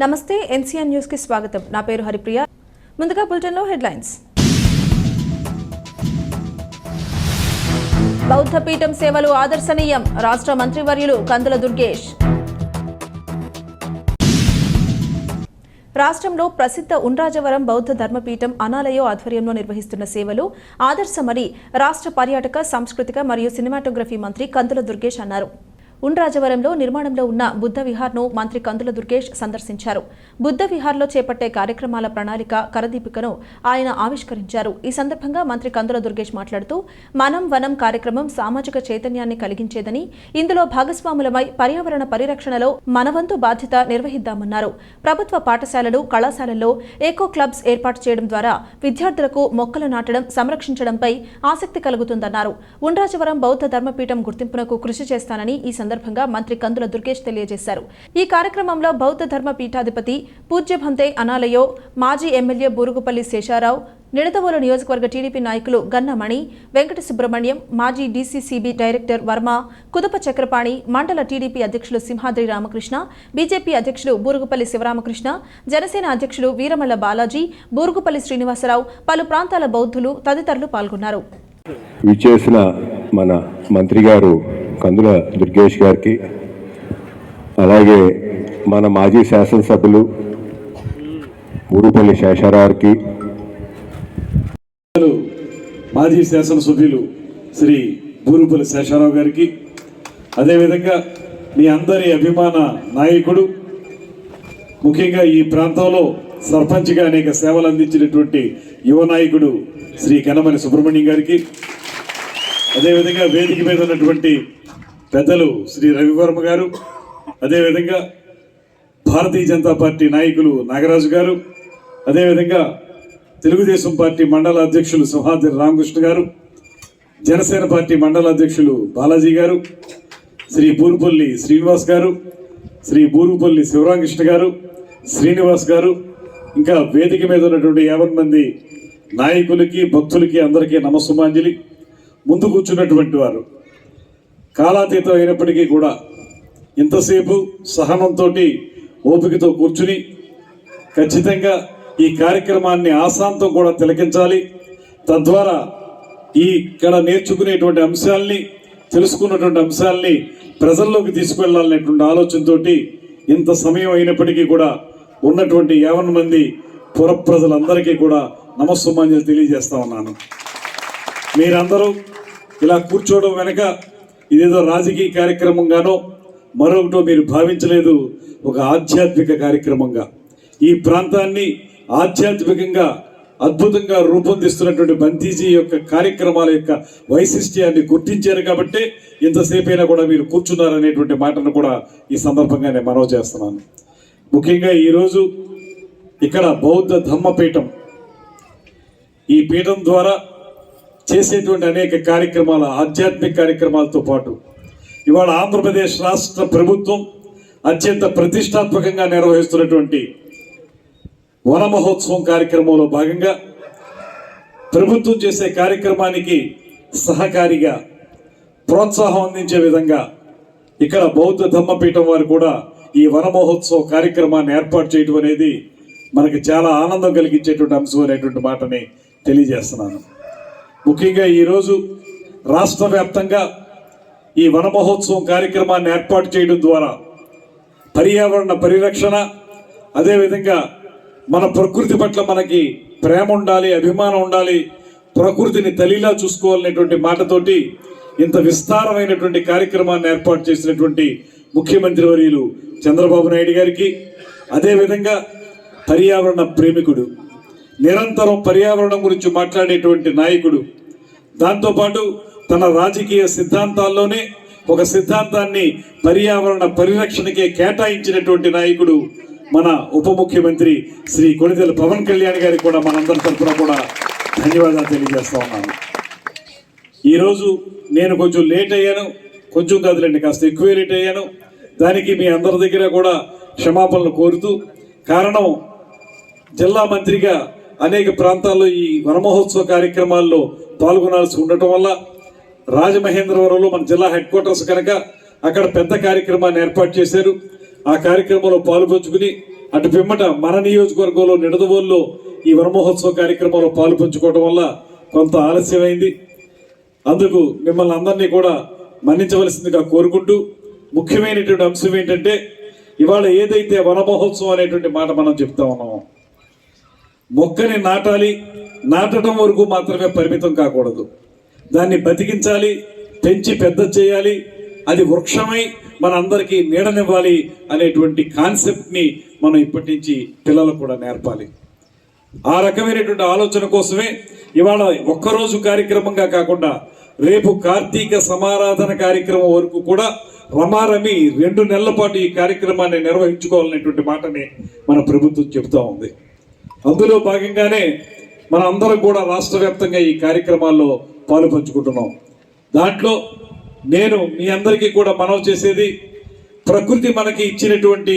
నమస్తే ఎన్సీఎన్ న్యూస్కి స్వాగతం. నా పేరు హరిప్రియ. ముందుగా బులెటిన్లో హెడ్లైన్స్. బౌద్ధ పీఠం సేవలు ఆదర్శనీయం. రాష్ట్ర మంత్రివర్యులు కందుల దుర్గేష్. రాష్ట్రంలో ప్రసిద్ధ ఉండ్రాజవరం బౌద్ధ ధర్మపీఠం అనాలయో ఆధ్వర్యంలో నిర్వహిస్తున్న సేవలు ఆదర్శమని రాష్ట్ర పర్యాటక సాంస్కృతిక మరియు సినిమాటోగ్రఫీ మంత్రి కందుల దుర్గేష్ అన్నారు. ఉండ్రాజవరంలో నిర్మాణంలో ఉన్న బుద్ధ విహార్ను మంత్రి కందుల దుర్గేష్ సందర్శించారు. బుద్ధ విహార్లో చేపట్టే కార్యక్రమాల ప్రణాళిక కరదీపికను ఆయన ఆవిష్కరించారు. ఈ సందర్భంగా మంత్రి కందుల దుర్గేష్ మాట్లాడుతూ మనం వనం కార్యక్రమం సామాజిక చైతన్యాన్ని కలిగించేదని ఇందులో భాగస్వాములమై పర్యావరణ పరిరక్షణలో మనవంతు బాధ్యత నిర్వహిద్దామన్నారు. ప్రభుత్వ పాఠశాలలు కళాశాలల్లో ఏకో క్లబ్స్ ఏర్పాటు చేయడం ద్వారా విద్యార్థులకు మొక్కలు నాటడం సంరక్షించడంపై ఆసక్తి కలుగుతుందన్నారు. ఉండ్రాజవరం బౌద్ధ ధర్మపీఠం గుర్తింపునకు కృషి చేస్తానని ఈ సందర్భంగా మంత్రి కందుల దుర్గేష్ తెలియజేశారు. ఈ కార్యక్రమంలో బౌద్ధ ధర్మ పీఠాధిపతి పూజ్యభంతే అనాలయో మాజీ ఎమ్మెల్యే బూరుగుపల్లి శేషారావు నిడదవోలు నియోజకవర్గ టీడీపీ నాయకులు గన్నమణి వెంకట సుబ్రహ్మణ్యం మాజీ డీసీసీబీ డైరెక్టర్ వర్మ కుదుప చక్రపాణి మండల టీడీపీ అధ్యక్షులు సింహాద్రి రామకృష్ణ బీజేపీ అధ్యక్షులు బూరుగుపల్లి శివరామకృష్ణ జనసేన అధ్యక్షులు వీరమల్ల బాలాజీ బూరుగుపల్లి శ్రీనివాసరావు పలు ప్రాంతాల బౌద్ధులు తదితరులు పాల్గొన్నారు. మన మంత్రి గారు కందుల దుర్గేష్ గారికి అలాగే మన మాజీ శాసనసభ్యులు ఊరుపల్లి శేషారావుకి మాజీ శాసనసభ్యులు శ్రీ బూరుపల్లి శేషారావు గారికి అదేవిధంగా మీ అందరి అభిమాన నాయకుడు ముఖ్యంగా ఈ ప్రాంతంలో సర్పంచ్గా అనేక సేవలు అందించినటువంటి యువ నాయకుడు శ్రీ కనమని సుబ్రహ్మణ్యం గారికి అదేవిధంగా వేదిక మీద ఉన్నటువంటి పెద్దలు శ్రీ రవివర్మ గారు అదేవిధంగా భారతీయ జనతా పార్టీ నాయకులు నాగరాజు గారు అదేవిధంగా తెలుగుదేశం పార్టీ మండల అధ్యక్షులు సింహాద్రి రామకృష్ణ గారు జనసేన పార్టీ మండల అధ్యక్షులు బాలాజీ గారు శ్రీ బూరుపల్లి శ్రీనివాస్ గారు శ్రీ బూరుపల్లి శివరామకృష్ణ గారు శ్రీనివాస్ గారు ఇంకా వేదిక మీద ఉన్నటువంటి యాభై మంది నాయకులకి భక్తులకి అందరికీ నమస్సుమాంజలి. ముందు కూర్చున్నటువంటి వారు కాలాతీతం అయినప్పటికీ కూడా ఇంతసేపు సహనంతో ఓపికతో కూర్చుని ఖచ్చితంగా ఈ కార్యక్రమాన్ని ఆశాంతం కూడా తిలకించాలి. తద్వారా ఈ ఇక్కడ నేర్చుకునేటువంటి అంశాల్ని తెలుసుకున్నటువంటి అంశాల్ని ప్రజల్లోకి తీసుకువెళ్ళాలనేటువంటి ఆలోచనతోటి ఇంత సమయం అయినప్పటికీ కూడా ఉన్నటువంటి యావన్ మంది పుర ప్రజలందరికీ కూడా నమస్సుమాంజలు తెలియజేస్తా ఉన్నాను. మీరందరూ ఇలా కూర్చోవడం వెనక ఇదేదో రాజకీయ కార్యక్రమంగానో మరొకటో మీరు భావించలేదు ఒక ఆధ్యాత్మిక కార్యక్రమంగా. ఈ ప్రాంతాన్ని ఆధ్యాత్మికంగా అద్భుతంగా రూపొందిస్తున్నటువంటి బంతీజీ యొక్క కార్యక్రమాల యొక్క వైశిష్ట్యాన్ని గుర్తించారు కాబట్టి ఇంతసేపైనా కూడా మీరు కూర్చున్నారనేటువంటి మాటను కూడా ఈ సందర్భంగా నేను మనవి చేస్తున్నాను. ముఖ్యంగా ఈరోజు ఇక్కడ బౌద్ధ ధమ్మపీఠం ఈ పీఠం ద్వారా చేసేటువంటి అనేక కార్యక్రమాల ఆధ్యాత్మిక కార్యక్రమాలతో పాటు ఇవాళ ఆంధ్రప్రదేశ్ రాష్ట్ర ప్రభుత్వం అత్యంత ప్రతిష్టాత్మకంగా నిర్వహిస్తున్నటువంటి వన మహోత్సవం కార్యక్రమంలో భాగంగా ప్రభుత్వం చేసే కార్యక్రమానికి సహకారిగా ప్రోత్సాహం అందించే విధంగా ఇక్కడ బౌద్ధ ధమ్మపీఠం వారు కూడా ఈ వన మహోత్సవ కార్యక్రమాన్ని ఏర్పాటు చేయడం అనేది మనకి చాలా ఆనందం కలిగించేటువంటి అంశం అనేటువంటి మాటని తెలియజేస్తున్నాను. ముఖ్యంగా ఈరోజు రాష్ట్ర వ్యాప్తంగా ఈ వన మహోత్సవం కార్యక్రమాన్ని ఏర్పాటు చేయడం ద్వారా పర్యావరణ పరిరక్షణ అదేవిధంగా మన ప్రకృతి పట్ల మనకి ప్రేమ ఉండాలి అభిమానం ఉండాలి ప్రకృతిని తల్లిలా చూసుకోవాలనేటువంటి మాటతోటి ఇంత విస్తారమైనటువంటి కార్యక్రమాన్ని ఏర్పాటు చేసినటువంటి ముఖ్యమంత్రి వర్యులు చంద్రబాబు నాయుడు గారికి అదేవిధంగా పర్యావరణ ప్రేమికుడు నిరంతరం పర్యావరణం గురించి మాట్లాడేటువంటి నాయకుడు. దాంతోపాటు తన రాజకీయ సిద్ధాంతాల్లోనే ఒక సిద్ధాంతాన్ని పర్యావరణ పరిరక్షణకే కేటాయించినటువంటి నాయకుడు మన ఉప ముఖ్యమంత్రి శ్రీ కొణిదెల పవన్ కళ్యాణ్ గారికి కూడా మనందరి తరఫున కూడా ధన్యవాదాలు తెలియజేస్తా ఉన్నాను. ఈరోజు నేను కొంచెం లేట్ అయ్యాను కొంచెం కాదులేండి కాస్త ఎక్కువే లేట్ అయ్యాను. దానికి మీ అందరి దగ్గర కూడా క్షమాపణలు కోరుతూ కారణం జిల్లా మంత్రిగా అనేక ప్రాంతాల్లో ఈ వనమహోత్సవ కార్యక్రమాల్లో పాల్గొనాల్సి ఉండటం వల్ల రాజమహేంద్రవరంలో మన జిల్లా హెడ్ క్వార్టర్స్ కనుక అక్కడ పెద్ద కార్యక్రమాన్ని ఏర్పాటు చేశారు. ఆ కార్యక్రమంలో పాల్పంచుకుని అటు పిమ్మట మన నియోజకవర్గంలో నిడదవోల్లో ఈ వనమహోత్సవ కార్యక్రమంలో పాల్పంచుకోవడం వల్ల కొంత ఆలస్యమైంది. అందుకు మిమ్మల్ని అందరినీ కూడా మన్నించవలసిందిగా కోరుకుంటూ ముఖ్యమైనటువంటి అంశం ఏంటంటే ఇవాళ ఏదైతే వన మహోత్సవం అనేటువంటి మాట మనం చెప్తా ఉన్నామో మొక్కని నాటాలి నాటడం వరకు మాత్రమే పరిమితం కాకూడదు. దాన్ని బతికించాలి పెంచి పెద్ద చేయాలి అది వృక్షమై మన అందరికీ నీడనివ్వాలి అనేటువంటి కాన్సెప్ట్ని మనం ఇప్పటి నుంచి పిల్లలకు కూడా నేర్పాలి. ఆ రకమైనటువంటి ఆలోచన కోసమే ఇవాళ ఒక్కరోజు కార్యక్రమంగా కాకుండా రేపు కార్తీక సమారాధన కార్యక్రమం వరకు కూడా రమారమి రెండు నెలల పాటు ఈ కార్యక్రమాన్ని నిర్వహించుకోవాలనేటువంటి మాటని మన ప్రభుత్వం చెబుతా ఉంది. అందులో భాగంగానే మన అందరం కూడా రాష్ట్ర వ్యాప్తంగా ఈ కార్యక్రమాల్లో పాలు పంచుకుంటున్నాం. దాంట్లో నేను మీ అందరికీ కూడా మనవి చేసేది ప్రకృతి మనకి ఇచ్చినటువంటి